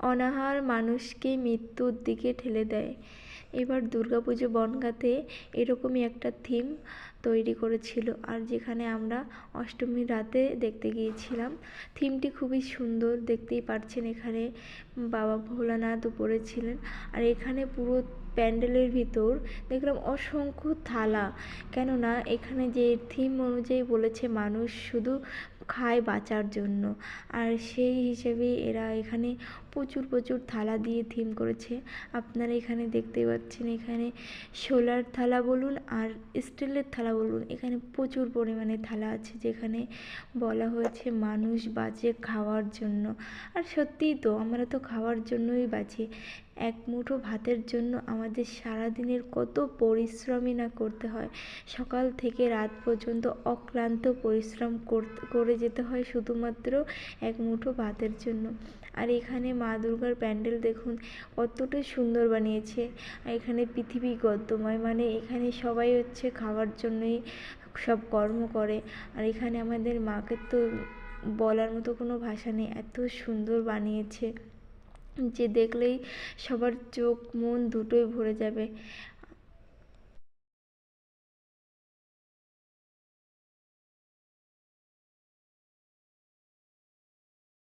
অনাহার মানুষকে মৃত্যুর দিকে ঠেলে দেয়। এবার দুর্গা পুজো বনগাঁতে এরকমই একটা থিম তৈরি করেছিল আর যেখানে আমরা অষ্টমীর রাতে দেখতে গিয়েছিলাম। থিমটি খুবই সুন্দর, দেখতেই পারছেন এখানে বাবা ভোলানাথ উপরে ছিলেন আর এখানে পুরো প্যান্ডেলের ভিতর দেখলাম অসংখ্য থালা। কেননা এখানে যে থিম অনুযায়ী বলেছে মানুষ শুধু খায় বাঁচার জন্য। আর সেই হিসেবেই এরা এখানে প্রচুর প্রচুর থালা দিয়ে থিম করেছে। আপনারা এখানে দেখতে পাচ্ছেন এখানে শোলার থালা বলুন আর স্টিলের থালা বলুন। এখানে প্রচুর পরিমাণে থালা আছে যেখানে বলা হয়েছে মানুষ বাঁচে খাওয়ার জন্য। আর সত্যিই তো আমরা তো খাওয়ার জন্যই বাঁচি। এক মুঠো ভাতের জন্য আমাদের সারাদিনের কত পরিশ্রমই না করতে হয়। সকাল থেকে রাত পর্যন্ত অক্লান্ত পরিশ্রম করে যেতে হয় শুধুমাত্র এক মুঠো ভাতের জন্য। আর এখানে মা দুর্গার প্যান্ডেল দেখুন, কতটা সুন্দর বানিয়েছে। আর এখানে পৃথিবী গদ্যময় মানে এখানে সবাই হচ্ছে খাওয়ার জন্যই সব কর্ম করে। আর এখানে আমাদের মাকে তো বলার মতো কোনো ভাষা নেই, এত সুন্দর বানিয়েছে। যে দেখলেই সবার চোখ মন দুটোই ভরে যাবে।